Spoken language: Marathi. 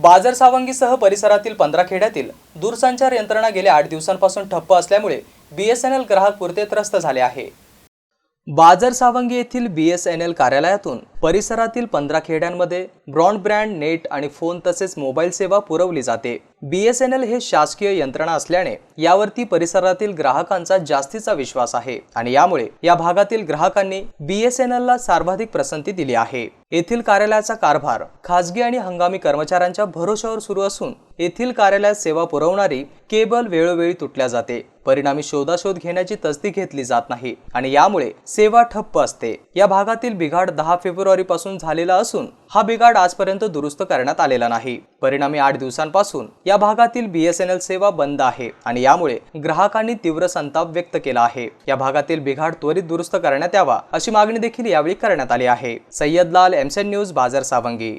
बाजार सावंगीसह परिसरातील पंधरा खेड्यातील दूरसंचार यंत्रणा गेल्या आठ दिवसांपासून ठप्प असल्यामुळे बीएसएनएल ग्राहक पुरते त्रस्त झाले आहे. बाजार सावंगी येथील बी एस एन एल कार्यालयातून परिसरातील पंधरा खेड्यांमध्ये ब्रॉडब्रँड नेट आणि फोन तसेच मोबाईल सेवा पुरवली जाते. बी एस एन एल हे शासकीय यंत्रणा असल्याने यावरती परिसरातील ग्राहकांचा जास्तीचा विश्वास आहे आणि यामुळे या भागातील ग्राहकांनी बी एस एन एलला सर्वाधिक पसंती दिली आहे. येथील कार्यालयाचा कारभार खाजगी आणि हंगामी कर्मचाऱ्यांच्या भरोशावर सुरू असून येथील कार्यालयात सेवा पुरवणारी केबल वेळोवेळी तुटल्या जाते. परिणामी शोधाशोध घेण्याची तसदी घेतली जात नाही आणि यामुळे सेवा ठप्प असते. या भागातील बिघाड दहा फेब्रुवारी पासून झालेला असून हा बिघाड आजपर्यंत दुरुस्त करण्यात आलेला नाही. परिणामी आठ दिवसांपासून या भागातील बीएसएनएल सेवा बंद आहे आणि यामुळे ग्राहकांनी तीव्र संताप व्यक्त केला आहे. या भागातील बिघाड त्वरित दुरुस्त करण्यात यावा अशी मागणी देखील यावेळी करण्यात आली आहे. सय्यद लाल एमसेन न्यूज बाजार सावंगी.